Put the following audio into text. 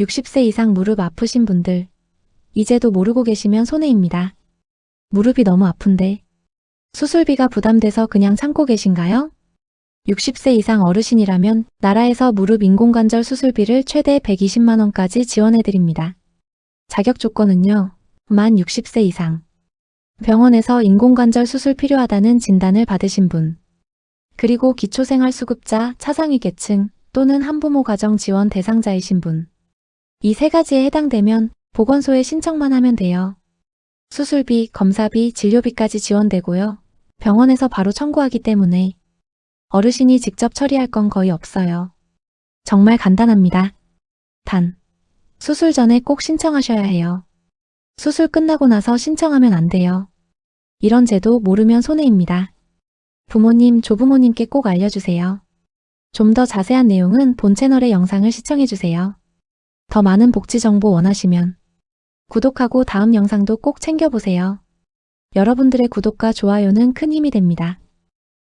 60세 이상 무릎 아프신 분들. 이제도 모르고 계시면 손해입니다. 무릎이 너무 아픈데. 수술비가 부담돼서 그냥 참고 계신가요? 60세 이상 어르신이라면 나라에서 무릎 인공관절 수술비를 최대 120만원까지 지원해드립니다. 자격 조건은요. 만 60세 이상. 병원에서 인공관절 수술 필요하다는 진단을 받으신 분. 그리고 기초생활수급자, 차상위계층 또는 한부모 가정 지원 대상자이신 분. 이 세 가지에 해당되면 보건소에 신청만 하면 돼요. 수술비, 검사비, 진료비까지 지원되고요. 병원에서 바로 청구하기 때문에 어르신이 직접 처리할 건 거의 없어요. 정말 간단합니다. 단, 수술 전에 꼭 신청하셔야 해요. 수술 끝나고 나서 신청하면 안 돼요. 이런 제도 모르면 손해입니다. 부모님, 조부모님께 꼭 알려주세요. 좀 더 자세한 내용은 본 채널의 영상을 시청해주세요. 더 많은 복지 정보 원하시면 구독하고 다음 영상도 꼭 챙겨보세요. 여러분들의 구독과 좋아요는 큰 힘이 됩니다.